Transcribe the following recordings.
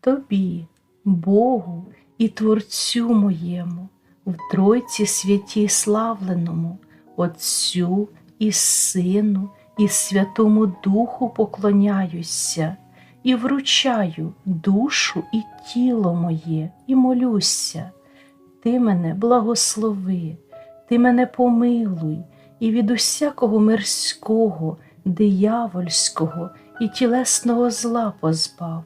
Тобі, Богу і Творцю моєму, в Тройці святій славленому, Отцю і Сину, і Святому Духу поклоняюся і вручаю душу і тіло моє, і молюся. Ти мене благослови, ти мене помилуй, і від усякого мирського, диявольського і тілесного зла позбав,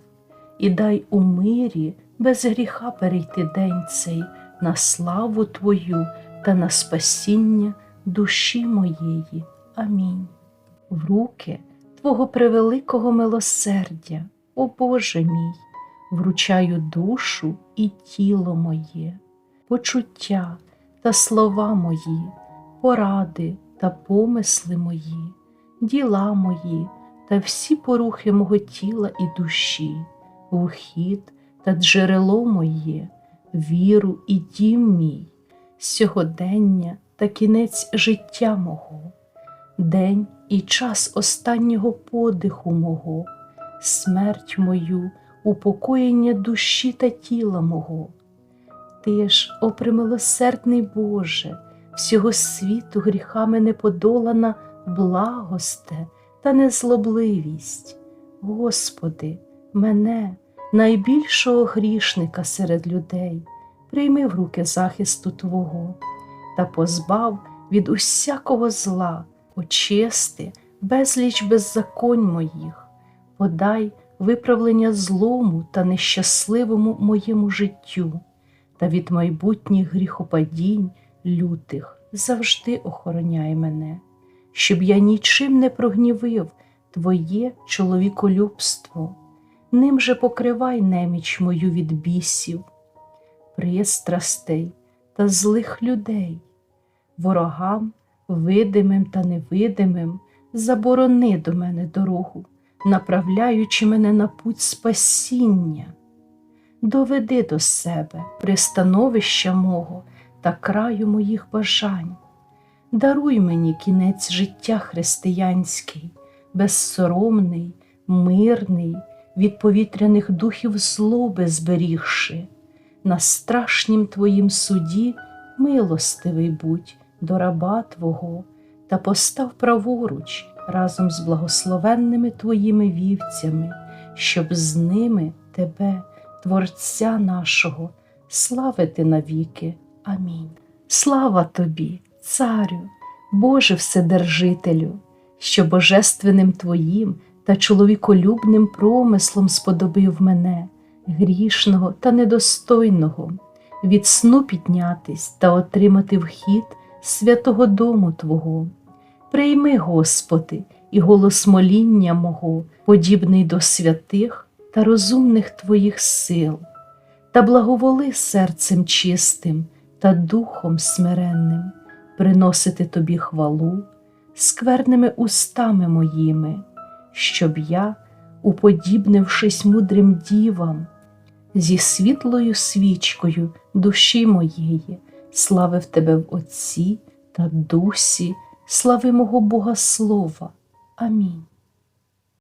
і дай у мирі без гріха перейти день цей на славу Твою та на спасіння душі моєї. Амінь. В руки Твого превеликого милосердя, о Боже мій, вручаю душу і тіло моє, почуття та слова мої, поради та помисли мої, діла мої та всі порухи мого тіла і душі, вхід та джерело моє, віру і дім мій, сьогодення та кінець життя мого, день і час останнього подиху мого, смерть мою, упокоєння душі та тіла мого. Ти ж, о примилосердний Боже, всього світу гріхами не подолана благосте та незлобливість. Господи, мене, найбільшого грішника серед людей, прийми в руки захисту Твого та позбав від усякого зла, очисти безліч беззаконь моїх, подай виправлення злому та нещасливому моєму життю, та від майбутніх гріхопадінь лютих завжди охороняй мене, щоб я нічим не прогнівив Твоє чоловіколюбство, ним же покривай неміч мою від бісів, пристрастей та злих людей, ворогам, видимим та невидимим, заборони до мене дорогу, направляючи мене на путь спасіння. Доведи до себе пристановища мого та краю моїх бажань. Даруй мені кінець життя християнський, безсоромний, мирний, від повітряних духів злоби зберігши, на страшнім Твоїм суді милостивий будь до раба Твого та постав праворуч разом з благословенними Твоїми вівцями, щоб з ними Тебе, Творця нашого, славити навіки. Амінь. Слава тобі, Царю, Боже Вседержителю, що божественним Твоїм та чоловіколюбним промислом сподобив мене, грішного та недостойного, від сну піднятись та отримати вхід святого дому Твого. Прийми, Господи, і голос моління мого, подібний до святих та розумних Твоїх сил, та благоволи серцем чистим та духом смиренним, приносити Тобі хвалу, скверними устами моїми, щоб я, уподібнившись мудрим дівам, зі світлою свічкою душі моєї, славив Тебе в Отці та Дусі, слави мого Бога Слова. Амінь.